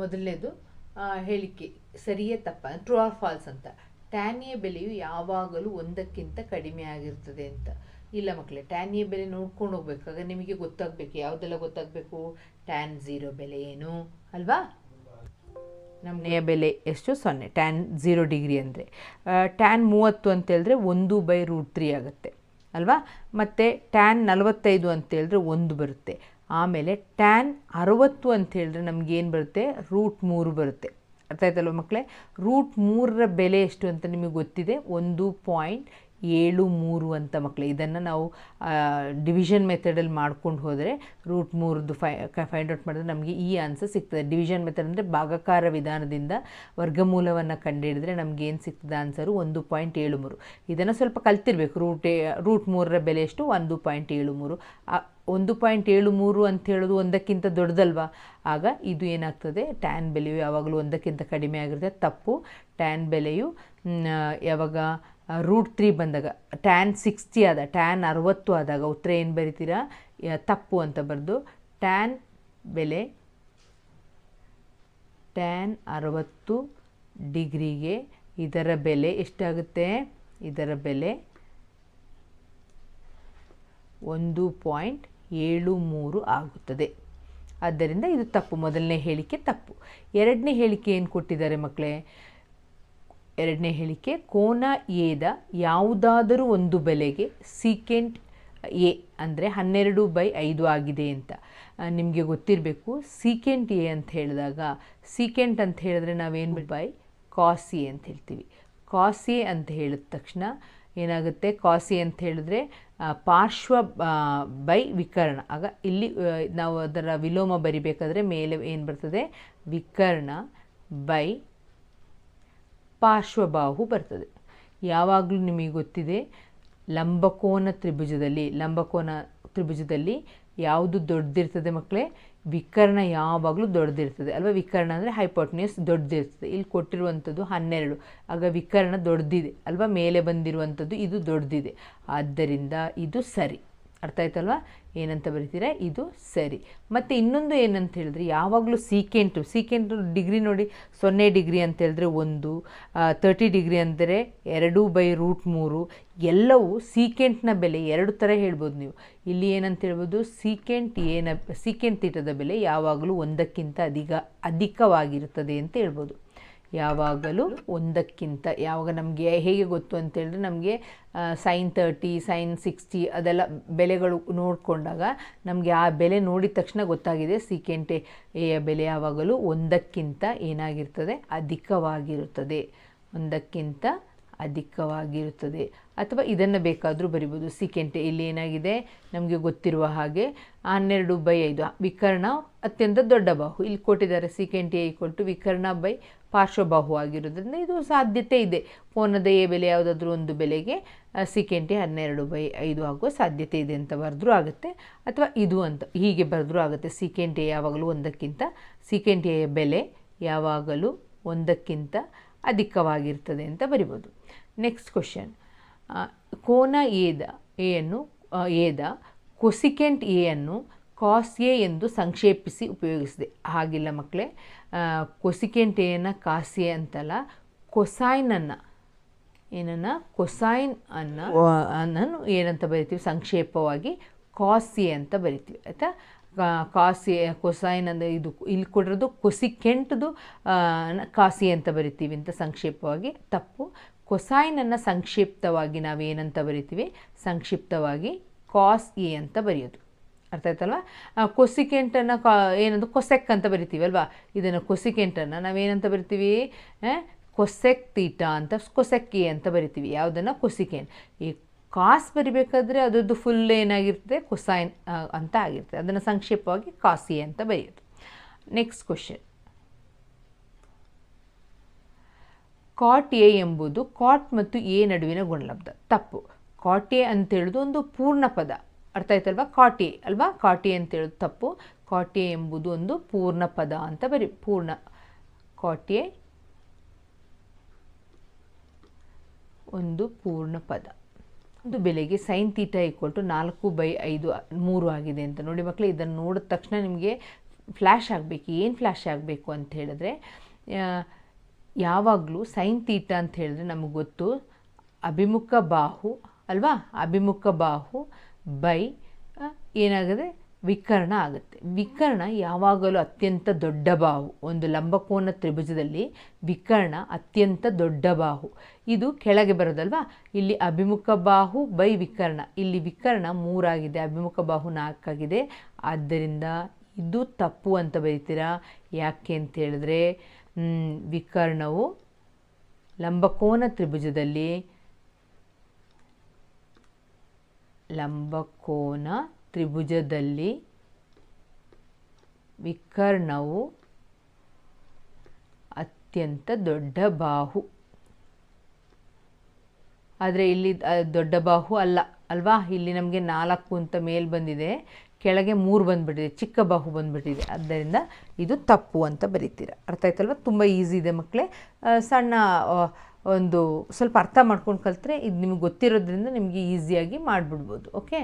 ಮೊದಲನೇದು ಹೇಳಿಕೆ, ಸರಿಯೇ ತಪ್ಪ ಟ್ರೂ ಆರ್ ಫಾಲ್ಸ್ ಅಂತ. ಟ್ಯಾನಿಯ ಬೆಲೆಯು ಯಾವಾಗಲೂ ಒಂದಕ್ಕಿಂತ ಕಡಿಮೆ ಆಗಿರ್ತದೆ ಅಂತ. ಇಲ್ಲ ಮಕ್ಕಳೇ, ಟ್ಯಾನಿಯ ಬೆಲೆ ನೋಡ್ಕೊಂಡು ಹೋಗ್ಬೇಕಾಗ ನಿಮಗೆ ಗೊತ್ತಾಗಬೇಕು, ಯಾವುದೆಲ್ಲ ಗೊತ್ತಾಗಬೇಕು? ಟ್ಯಾನ್ ಝೀರೋ ಬೆಲೆ ಏನು, ಅಲ್ವಾ? ನಮ್ಮನೆಯ ಬೆಲೆ ಎಷ್ಟು? ಸೊನ್ನೆ ಟ್ಯಾನ್ ಝೀರೋ ಡಿಗ್ರಿ ಅಂದರೆ. ಟ್ಯಾನ್ ಮೂವತ್ತು ಅಂತ ಹೇಳಿದ್ರೆ ಒಂದು ಬೈ ರೂಟ್ ತ್ರೀ ಆಗುತ್ತೆ, ಅಲ್ವಾ? ಮತ್ತು ಟ್ಯಾನ್ ನಲವತ್ತೈದು ಅಂತೇಳಿದ್ರೆ ಒಂದು ಬರುತ್ತೆ. ಆಮೇಲೆ ಟ್ಯಾನ್ ಅರವತ್ತು ಅಂತ ಹೇಳಿದ್ರೆ ನಮಗೇನು ಬರುತ್ತೆ? ರೂಟ್ ಮೂರು ಬರುತ್ತೆ. ಅರ್ಥ ಆಯ್ತಲ್ವ ಮಕ್ಕಳೇ ರೂಟ್ ಮೂರರ ಬೆಲೆ ಎಷ್ಟು ಅಂತ ನಿಮಗೆ ಗೊತ್ತಿದೆ? ಒಂದು ಪಾಯಿಂಟ್ ಏಳು, ಮೂರು ಅಂತ ಮಕ್ಕಳು ಇದನ್ನು ನಾವು ಡಿವಿಷನ್ ಮೆಥಡಲ್ಲಿ ಮಾಡ್ಕೊಂಡು ಹೋದರೆ ರೂಟ್ ಮೂರದ್ದು ಫೈ ಫೈಂಡ್ ಔಟ್ ಮಾಡಿದ್ರೆ ನಮಗೆ ಈ ಆನ್ಸರ್ ಸಿಗ್ತದೆ. ಡಿವಿಷನ್ ಮೆಥಡ್ ಅಂದರೆ ಭಾಗಕಾರ ವಿಧಾನದಿಂದ ವರ್ಗಮೂಲವನ್ನು ಕಂಡುಹಿಡಿದ್ರೆ ನಮ್ಗೆ ಏನು ಸಿಗ್ತದೆ ಆನ್ಸರು ಒಂದು ಪಾಯಿಂಟ್ ಏಳು ಮೂರು. ಇದನ್ನು ಸ್ವಲ್ಪ ಕಲ್ತಿರ್ಬೇಕು. ರೂಟ್ ರೂಟ್ ಮೂರರ ಬೆಲೆ ಎಷ್ಟು? ಒಂದು ಪಾಯಿಂಟ್ ಏಳು ಮೂರು. ಒಂದು ಪಾಯಿಂಟ್ ಏಳು ಮೂರು ಅಂತ ಹೇಳೋದು ಒಂದಕ್ಕಿಂತ ದೊಡ್ಡದಲ್ವಾ? ಆಗ ಇದು ಏನಾಗ್ತದೆ? ಟ್ಯಾನ್ ಬೆಲೆಯು ಯಾವಾಗಲೂ ಒಂದಕ್ಕಿಂತ ಕಡಿಮೆ ಆಗಿರುತ್ತೆ. ತಪ್ಪು. ಟ್ಯಾನ್ ಬೆಲೆಯು ಯಾವಾಗ ರೂಟ್ ತ್ರೀ ಬಂದಾಗ ಟ್ಯಾನ್ ಸಿಕ್ಸ್ಟಿ ಆದ ಟ್ಯಾನ್ ಅರವತ್ತು ಆದಾಗ ಉತ್ತರ ಏನು ಬರಿತೀರಾ? ತಪ್ಪು ಅಂತ ಬರೆದು ಟ್ಯಾನ್ ಬೆಲೆ ಟ್ಯಾನ್ ಅರವತ್ತು ಡಿಗ್ರಿಗೆ ಇದರ ಬೆಲೆ ಎಷ್ಟಾಗುತ್ತೆ? ಇದರ ಬೆಲೆ ಒಂದು ಪಾಯಿಂಟ್ ಏಳು ಮೂರು ಆಗುತ್ತದೆ. ಆದ್ದರಿಂದ ಇದು ತಪ್ಪು. ಮೊದಲನೇ ಹೇಳಿಕೆ ತಪ್ಪು. ಎರಡನೇ ಹೇಳಿಕೆ ಏನು ಕೊಟ್ಟಿದ್ದಾರೆ ಮಕ್ಕಳೇ ಎರಡನೇ ಹೇಳಿಕೆ ಕೋನ ಎದ ಯಾವುದಾದರೂ ಒಂದು ಬೆಲೆಗೆ ಸೀಕೆಂಟ್ ಎ ಅಂದರೆ ಹನ್ನೆರಡು ಬೈ ಐದು ಆಗಿದೆ ಅಂತ. ನಿಮಗೆ ಗೊತ್ತಿರಬೇಕು ಸೀಕೆಂಟ್ ಎ ಅಂತ ಹೇಳಿದಾಗ ಸೀಕೆಂಟ್ ಅಂತ ಹೇಳಿದ್ರೆ ನಾವೇನು ಬೈ ಕಾಸ್ ಎ ಅಂತ ಹೇಳ್ತೀವಿ. ಕಾಸ್ ಎ ಅಂತ ಹೇಳಿದ ತಕ್ಷಣ ಏನಾಗುತ್ತೆ? ಕಾಸಿ ಅಂತ ಹೇಳಿದ್ರೆ ಪಾರ್ಶ್ವ ಬೈ ವಿಕರ್ಣ. ಆಗ ಇಲ್ಲಿ ನಾವು ಅದರ ವಿಲೋಮ ಬರಿಬೇಕಾದ್ರೆ ಮೇಲೆ ಏನು ಬರ್ತದೆ? ವಿಕರ್ಣ ಬೈ ಪಾರ್ಶ್ವಬಾಹು ಬರ್ತದೆ. ಯಾವಾಗಲೂ ನಿಮಗೆ ಗೊತ್ತಿದೆ, ಲಂಬಕೋನ ತ್ರಿಭುಜದಲ್ಲಿ ಲಂಬಕೋನ ತ್ರಿಭುಜದಲ್ಲಿ ಯಾವುದು ದೊಡ್ಡದಿರ್ತದೆ ಮಕ್ಕಳೇ? ವಿಕರ್ಣ ಯಾವಾಗಲೂ ದೊಡ್ಡದಿರ್ತದೆ ಅಲ್ವಾ? ವಿಕರ್ಣ ಅಂದರೆ ಹೈಪೋಟ್ನಿಯಸ್ ದೊಡ್ಡದಿರ್ತದೆ ಇಲ್ಲಿ ಕೊಟ್ಟಿರುವಂಥದ್ದು ಹನ್ನೆರಡು. ಆಗ ವಿಕರ್ಣ ದೊಡ್ಡದಿದೆ ಅಲ್ವಾ? ಮೇಲೆ ಬಂದಿರುವಂಥದ್ದು ಇದು ದೊಡ್ಡದಿದೆ ಆದ್ದರಿಂದ ಇದು ಸರಿ. ಅರ್ಥ ಆಯ್ತಲ್ವಾ? ಏನಂತ ಬರಿತೀರಾ? ಇದು ಸರಿ. ಮತ್ತು ಇನ್ನೊಂದು ಏನಂತ ಹೇಳಿದ್ರೆ, ಯಾವಾಗಲೂ ಸೀಕೆಂಟು ಸೀಕೆಂಟು ಡಿಗ್ರಿ ನೋಡಿ, ಸೊನ್ನೆ ಡಿಗ್ರಿ ಅಂತ ಹೇಳಿದ್ರೆ ಒಂದು ತರ್ಟಿ ಡಿಗ್ರಿ ಅಂದರೆ ಎರಡು ಬೈ ರೂಟ್ ಮೂರು, ಎಲ್ಲವೂ ಸೀಕೆಂಟ್ನ ಬೆಲೆ ಎರಡು ಥರ ಹೇಳ್ಬೋದು ನೀವು. ಇಲ್ಲಿ ಏನಂತ ಹೇಳ್ಬೋದು ಸೀಕೆಂಟ್ ಏನ ಸೀಕೆಂಟ್ ತೀಟದ ಬೆಲೆ ಯಾವಾಗಲೂ ಒಂದಕ್ಕಿಂತ ಅಧಿಕ, ಅಧಿಕವಾಗಿರುತ್ತದೆ ಅಂತ ಹೇಳ್ಬೋದು. ಯಾವಾಗಲೂ ಒಂದಕ್ಕಿಂತ, ಯಾವಾಗ ನಮಗೆ ಹೇಗೆ ಗೊತ್ತು ಅಂತ ಹೇಳಿದ್ರೆ ನಮಗೆ ಸೈನ್ ತರ್ಟಿ ಸೈನ್ ಸಿಕ್ಸ್ಟಿ ಅದೆಲ್ಲ ಬೆಲೆಗಳು ನೋಡಿಕೊಂಡಾಗ ನಮಗೆ ಆ ಬೆಲೆ ನೋಡಿದ ತಕ್ಷಣ ಗೊತ್ತಾಗಿದೆ ಸಿಕೆಂಟೆ ಎಯ ಬೆಲೆ ಯಾವಾಗಲೂ ಒಂದಕ್ಕಿಂತ ಏನಾಗಿರ್ತದೆ, ಅಧಿಕವಾಗಿರುತ್ತದೆ. ಒಂದಕ್ಕಿಂತ ಅಧಿಕವಾಗಿರುತ್ತದೆ. ಅಥವಾ ಇದನ್ನು ಬೇಕಾದರೂ ಬರಿಬೋದು. ಸಿಕೆಂಟೆ ಇಲ್ಲಿ ಏನಾಗಿದೆ? ನಮಗೆ ಗೊತ್ತಿರುವ ಹಾಗೆ ಹನ್ನೆರಡು ಬೈ ಐದು. ವಿಕರ್ಣ ಅತ್ಯಂತ ದೊಡ್ಡ ಬಾಹು. ಇಲ್ಲಿ ಕೊಟ್ಟಿದ್ದಾರೆ ಸಿಕೆಂಟೆ ಈಕ್ವಲ್ ಟು ವಿಕರ್ಣ ಬೈ ಪಾರ್ಶ್ವಬಾಹು ಆಗಿರೋದ್ರಿಂದ ಇದು ಸಾಧ್ಯತೆ ಇದೆ. ಫೋನದ ಎ ಬೆಲೆ ಯಾವುದಾದ್ರೂ ಒಂದು ಬೆಲೆಗೆ ಸಿಕೆಂಟೆ ಹನ್ನೆರಡು ಬೈ ಐದು ಆಗುವ ಸಾಧ್ಯತೆ ಇದೆ ಅಂತ ಬರೆದ್ರೂ ಆಗುತ್ತೆ. ಅಥವಾ ಇದು ಅಂತ ಹೀಗೆ ಬರೆದ್ರೂ ಆಗುತ್ತೆ. ಸಿಕೆಂಟೆ ಯಾವಾಗಲೂ ಒಂದಕ್ಕಿಂತ ಸಿಕೆಂಟೆಯ ಬೆಲೆ ಯಾವಾಗಲೂ ಒಂದಕ್ಕಿಂತ ಅಧಿಕವಾಗಿರ್ತದೆ ಅಂತ ಬರಿಬೋದು. ನೆಕ್ಸ್ಟ್ ಕ್ವಶನ್ ಕೋನ ಏದ ಎಯನ್ನು ಏದ ಕೊಸಿಕೆಂಟ್ ಎ ಅನ್ನು ಕಾಸ್ ಎ ಎಂದು ಸಂಕ್ಷೇಪಿಸಿ ಉಪಯೋಗಿಸಿದೆ. ಹಾಗಿಲ್ಲ ಮಕ್ಕಳೇ ಕೊಸಿಕೆಂಟ್ ಎಯನ್ನು ಕಾಸ್ ಎ ಅಂತಲ್ಲ ಕೊಸೈನನ್ನು ಏನನ್ನು ಕೊಸೈನ್ ಅನ್ನು ಅನ್ನನ್ನು ಏನಂತ ಬರಿತೀವಿ? ಸಂಕ್ಷೇಪವಾಗಿ ಕಾಸ್ ಎ ಅಂತ ಬರಿತೀವಿ ಆಯಿತಾ? ಕಾಸಿ ಕೊಸೈನ್ ಅಂದರೆ ಇದು ಇಲ್ಲಿ ಕೊಡೋದು ಕೊಸಿಕೆಂಟ್ದು ಕಾಸಿ ಅಂತ ಬರಿತೀವಿ ಅಂತ ಸಂಕ್ಷೇಪವಾಗಿ. ತಪ್ಪು. ಕೊಸೈನನ್ನು ಸಂಕ್ಷಿಪ್ತವಾಗಿ ನಾವೇನಂತ ಬರಿತೀವಿ? ಸಂಕ್ಷಿಪ್ತವಾಗಿ ಕಾಸ್ ಎ ಅಂತ ಬರೆಯೋದು. ಅರ್ಥ ಆಯ್ತಲ್ವ? ಕೊಸಿಕೆಂಟನ್ನು ಕಾ ಏನಂದ್ರೆ ಕೊಸೆಕ್ ಅಂತ ಬರಿತೀವಿ ಅಲ್ವಾ? ಇದನ್ನು ಕೊಸಿಕೆಂಟನ್ನು ನಾವೇನಂತ ಬರಿತೀವಿ? ಕೊಸೆಕ್ ತೀಟ ಅಂತ, ಕೊಸೆಕ್ ಎ ಅಂತ ಬರಿತೀವಿ. ಯಾವುದನ್ನು? ಕೊಸಿಕೆನ್. ಈ ಕಾಸ್ ಬರಿಬೇಕಾದ್ರೆ ಅದರದ್ದು ಫುಲ್ ಏನಾಗಿರ್ತದೆ? ಕೊಸೈನ್ ಅಂತ ಆಗಿರ್ತದೆ. ಅದನ್ನು ಕಾಸ್ ಕಾಸಿ ಅಂತ ಬರೆಯೋದು. ನೆಕ್ಸ್ಟ್ ಕ್ವಶನ್ ಕಾಟ್ ಎ ಎಂಬುದು ಕಾಟ್ ಮತ್ತು ಎ ನಡುವಿನ ಗುಣಲಬ್ಧ. ತಪ್ಪು. ಕಾಟ್ ಎ ಅಂತ ಹೇಳೋದು ಒಂದು ಪೂರ್ಣ ಪದ. ಅರ್ಥ ಆಯ್ತಲ್ವಾ? ಕಾಟ್ ಅಲ್ವಾ? ಅಂತ ಹೇಳೋದು ತಪ್ಪು. ಕಾಟ್ ಎಂಬುದು ಒಂದು ಪೂರ್ಣ ಪದ ಅಂತ ಬರಿ, ಪೂರ್ಣ. ಕಾಟ್ ಎ ಒಂದು ಪೂರ್ಣ ಪದ. ಒಂದು ಬೆಲೆಗೆ ಸೈನ್ ತೀಟ ಈಕ್ವಲ್ ಟು ನಾಲ್ಕು ಬೈ ಐದು, ಮೂರು ಆಗಿದೆ ಅಂತ ನೋಡಿ ಮಕ್ಕಳು ಇದನ್ನು ನೋಡಿದ ತಕ್ಷಣ ನಿಮಗೆ ಫ್ಲ್ಯಾಶ್ ಆಗಬೇಕು. ಏನು ಫ್ಲ್ಯಾಶ್ ಆಗಬೇಕು ಅಂತ ಹೇಳಿದ್ರೆ ಯಾವಾಗಲೂ ಸೈನ್ ತೀಟ ಅಂತ ಹೇಳಿದ್ರೆ ನಮಗೆ ಗೊತ್ತು, ಅಭಿಮುಖ ಬಾಹು ಅಲ್ವಾ? ಅಭಿಮುಖ ಬಾಹು ಬೈ ಏನಾಗಿದೆ ವಿಕರ್ಣ ಆಗುತ್ತೆ. ವಿಕರ್ಣ ಯಾವಾಗಲೂ ಅತ್ಯಂತ ದೊಡ್ಡ ಬಾಹು. ಒಂದು ಲಂಬಕೋನ ತ್ರಿಭುಜದಲ್ಲಿ ವಿಕರ್ಣ ಅತ್ಯಂತ ದೊಡ್ಡ ಬಾಹು. ಇದು ಕೆಳಗೆ ಬರೋದಲ್ವಾ? ಇಲ್ಲಿ ಅಭಿಮುಖ ಬಾಹು ಬೈ ವಿಕರ್ಣ. ಇಲ್ಲಿ ವಿಕರ್ಣ ಮೂರಾಗಿದೆ, ಅಭಿಮುಖ ಬಾಹು ನಾಲ್ಕಾಗಿದೆ. ಆದ್ದರಿಂದ ಇದು ತಪ್ಪು ಅಂತ ಬರೀತೀರಾ? ಯಾಕೆ ಅಂತ ಹೇಳಿದ್ರೆ ವಿಕರ್ಣವು ಲಂಬಕೋನ ತ್ರಿಭುಜದಲ್ಲಿ ಲಂಬಕೋನ ತ್ರಿಭುಜದಲ್ಲಿ ವಿಕರ್ಣವು ಅತ್ಯಂತ ದೊಡ್ಡ ಬಾಹು. ಆದರೆ ಇಲ್ಲಿ ದೊಡ್ಡ ಬಾಹು ಅಲ್ಲ, ಅಲ್ವಾ? ಇಲ್ಲಿ ನಮಗೆ ನಾಲ್ಕು ಅಂತ ಮೇಲ್ ಬಂದಿದೆ. ಕೆಳಗೆ ಮೂರು ಬಂದುಬಿಟ್ಟಿದೆ, ಚಿಕ್ಕ ಬಾಹು ಬಂದುಬಿಟ್ಟಿದೆ. ಆದ್ದರಿಂದ ಇದು ತಪ್ಪು ಅಂತ ಬರೀತೀರ. ಅರ್ಥ ಆಯ್ತಲ್ವ? ತುಂಬ ಈಸಿ ಇದೆ ಮಕ್ಕಳೇ ಸಣ್ಣ ಒಂದು ಸ್ವಲ್ಪ ಅರ್ಥ ಮಾಡ್ಕೊಂಡು ಕಲಿತ್ರೆ ಇದು ನಿಮ್ಗೆ ಗೊತ್ತಿರೋದ್ರಿಂದ ನಿಮಗೆ ಈಸಿಯಾಗಿ ಮಾಡಿಬಿಡ್ಬೋದು ಓಕೆ